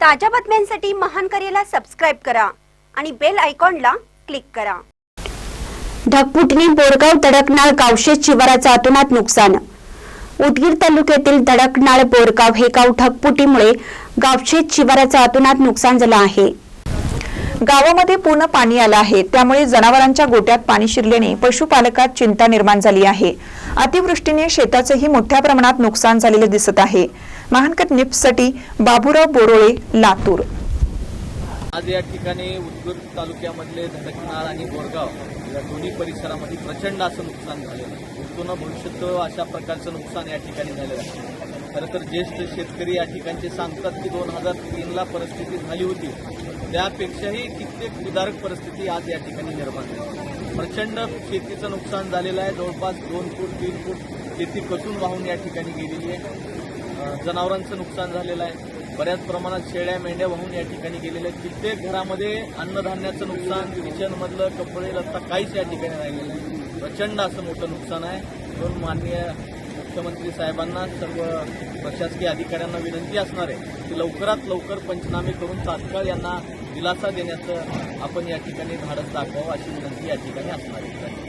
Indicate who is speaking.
Speaker 1: ताज्या बातम्यांसाठी महान करेला सबस्क्राईब करा आणि बेल आयकॉनला क्लिक करा.
Speaker 2: ढगफुटीने बोरगाव तडकनाळ गावशेत शिवाराचं अतोनात नुकसान. उदगीर तालुक्यातील दडकनाळ बोरगाव हे गाव ढकपुटीमुळे गावशेत शिवाराचं अतोनात नुकसान झालं आहे.
Speaker 3: गावामध्ये पूर्ण पाणी आलं आहे. त्यामुळे जनावरांच्या गोट्यात पाणी शिरल्याने पशुपालकात चिंता निर्माण झाली आहे. अतिवृष्टीने शेताचंही मोठ्या प्रमाणात नुकसान झालेलं दिसत आहे. महानकट निप्ससाठी बाबूराव बोरोळे लातूर.
Speaker 4: आज या ठिकाणी उदगीर तालुक्यामधले धडकनाळ आणि बोरगाव या दोन्ही परिसरामध्ये प्रचंड असं नुकसान झालेलं आहे. पूर्ण भविष्यात अशा प्रकारचं नुकसान या ठिकाणी झालेलं आहे. खरं तर ज्येष्ठ शेतकरी या ठिकाणचे सांगतात की दोन हजार तीनला परिस्थिती झाली होती. त्यापेक्षाही कित्येक उदारक परिस्थिती आज या ठिकाणी निर्माण झाली. प्रचंड शेतीचं नुकसान झालेलं आहे. जवळपास दोन फूट तीन फूट शेती कसून वाहून या ठिकाणी गेलेली आहे. जनावरांचं नुकसान झालेलं आहे. बऱ्याच प्रमाणात शेळ्या मेंढ्या वाहून या ठिकाणी गेलेल्या आहेत. कित्येक घरामध्ये अन्नधान्याचं नुकसान किचनमधलं कपडे रस्ता काहीच या ठिकाणी राहिलेलं नाही. प्रचंड असं मोठं नुकसान आहे. म्हणून माननीय मुख्यमंत्री साहेबांना सर्व प्रशासकीय अधिकाऱ्यांना विनंती असणार आहे की लवकरात लवकर पंचनामे करून तात्काळ यांना दिलासा देण्याचं आपण या ठिकाणी धाडस दाखवावं अशी विनंती या ठिकाणी असणार आहे.